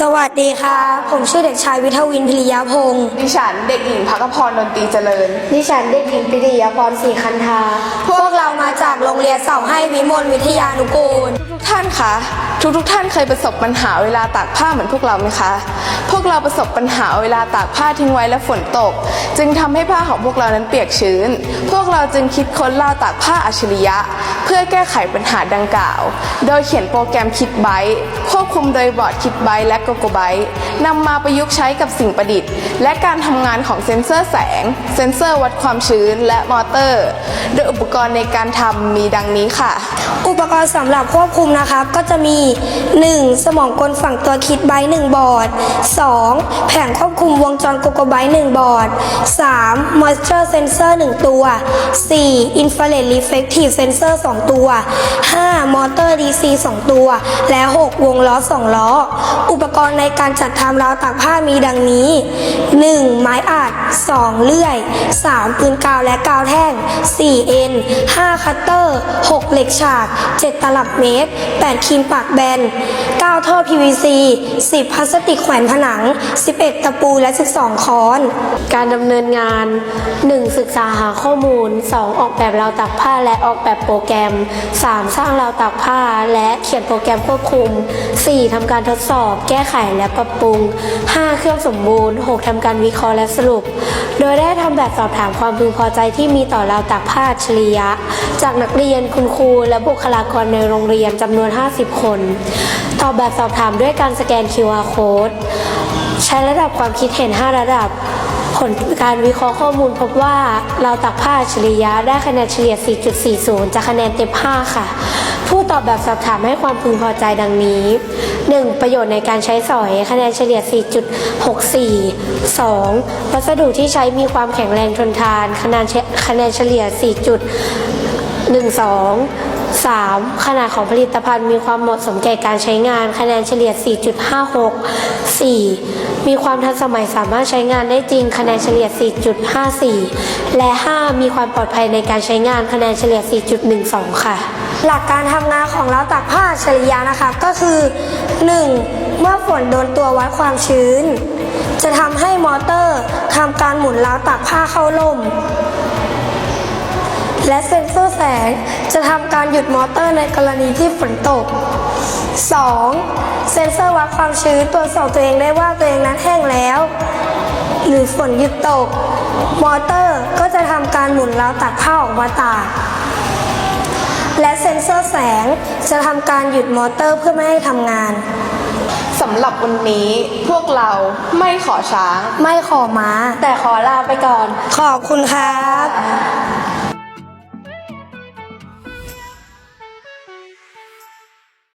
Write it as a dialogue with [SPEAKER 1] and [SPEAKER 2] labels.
[SPEAKER 1] สวัสดีค่ะ ผมชื่อเด็กชายวิทวินพิริยพงศ์
[SPEAKER 2] ดิฉันเด็กหญิงพักพรดนตรีเจริญ
[SPEAKER 1] ดิฉันเด็กหญิงปิริยพรศรีคันธาพวกเรามาจากโรงเรียนเสาให้วิมลวิทยานุกูล
[SPEAKER 2] ทุกท่านคะ ทุกทุกท่านเคยประสบปัญหาเวลาตากผ้าเหมือนพวกเราไหมคะ พวกเราประสบปัญหาเวลาตากผ้าทิ้งไว้และฝนตก จึงทำให้ผ้าของพวกเรานั้นเปียกชื้น พวกเราจึงคิดค้นราวตากผ้าอัจฉริยะ เพื่อแก้ไขปัญหาดังกล่าว โดยเขียนโปรแกรมคิดไบต์ควบคุมโดยบอร์ดคิดไบต์และโกโกไบต์นำมาประยุกต์ใช้กับสิ่งประดิษฐ์ และการทำงานของเซ็นเซอร์แสง เซ็นเซอร์วัดความชื้นและมอเตอร์ โดยอุปกรณ์ในการทำมีดังนี้ค่ะ
[SPEAKER 1] อุปกรณ์สำหรับควบคุมนะครับก็จะมี 1. สมองกลฝั่งตัวคิดไบต์1บอร์ด 2. แผงควบคุมวงจรโกโกไบต์1บอร์ด 3. moisture sensor 1ตัว 4. infrared reflective sensor 2ตัว 5. motor DC 2ตัว และ 6. วงล้อ2ล้อ อุปกรณ์ในการจัดทำราวตากผ้ามีดังนี้ 1. ไม้อัด 2. เลื่อย 3. ปืนกาวและกาวแท่ง 4. เอ็น 5. คัตเตอร์ 6. เหล็กฉาก 7. ตลับเมตร 8. ครีมปากแบน 9. ท่อ PVC 10. พลาสติกแขวนผนัง 11. ตะปูและ 12 ค้อน
[SPEAKER 3] การดำเนินงาน 1. ศึกษาหาข้อมูล 2. ออกแบบราวตากผ้าและออกแบบโปรแกรม 3. สร้างราวตากผ้าและเขียนโปรแกรมควบคุม 4. ทำการทดสอบ แก้ไขและปรับปรุง 5. เครื่องสมบูรณ์ 6. ทำการวิเคราะห์และสรุป โดยได้ทำแบบสอบถามความพึงพอใจที่มีต่อราวตากผ้าอัจฉริยะ จากนักเรียนคุณครูและบุคลากรในโรงเรียนจำนวน 50 คนตอบแบบสอบถามด้วยการสแกน QR code ใช้ระดับความคิดเห็น 5 ระดับ ผลการวิเคราะห์ข้อมูลพบว่าเราตักผ้าอัจฉริยะได้คะแนนเฉลี่ย 4.40 จากคะแนนเต็ม 5 ค่ะ ผู้ตอบแบบสอบถามให้ความพึงพอใจดังนี้ 1. ประโยชน์ในการใช้สอยคะแนนเฉลี่ย 4.64 2. วัสดุที่ใช้มีความแข็งแรงทนทาน คะแนนคะแนนเฉลี่ย 4.12 3. ขนาดของผลิตภัณฑ์มีความเหมาะสมแก่การใช้งาน คะแนนเฉลี่ย 4.56 4. มีความทันสมัยสามารถใช้งานได้จริง คะแนนเฉลี่ย 4.54 และ 5. มีความปลอดภัยในการใช้งาน คะแนนเฉลี่ย 4.12 ค่ะ
[SPEAKER 1] หลักการทำงานของราวตากผ้าฉริยะนะคะ ก็คือ 1. เมื่อฝนโดนตัววัดความชื้น จะทำให้มอเตอร์ทำการหมุนราวตากผ้าเข้าล่ม และเซ็นเซอร์แสงจะทำการหยุดมอเตอร์ในกรณีที่ฝนตก 2. เซ็นเซอร์วัดความชื้นตรวจสอบตัวเองได้ว่าตัวเองนั้นแห้งแล้ว หรือฝนหยุดตก มอเตอร์ก็จะทำการหมุนราวตากผ้าออกมาตากและเซ็นเซอร์แสงจะทำการหยุดมอเตอร์เพื่อไม่ให้ทำงาน
[SPEAKER 2] สำหรับวันนี้พวกเราไม่ขอช้าง
[SPEAKER 1] ไม่ขอม้า
[SPEAKER 3] แต่ขอลาไปก่อน
[SPEAKER 1] ขอบคุณครับ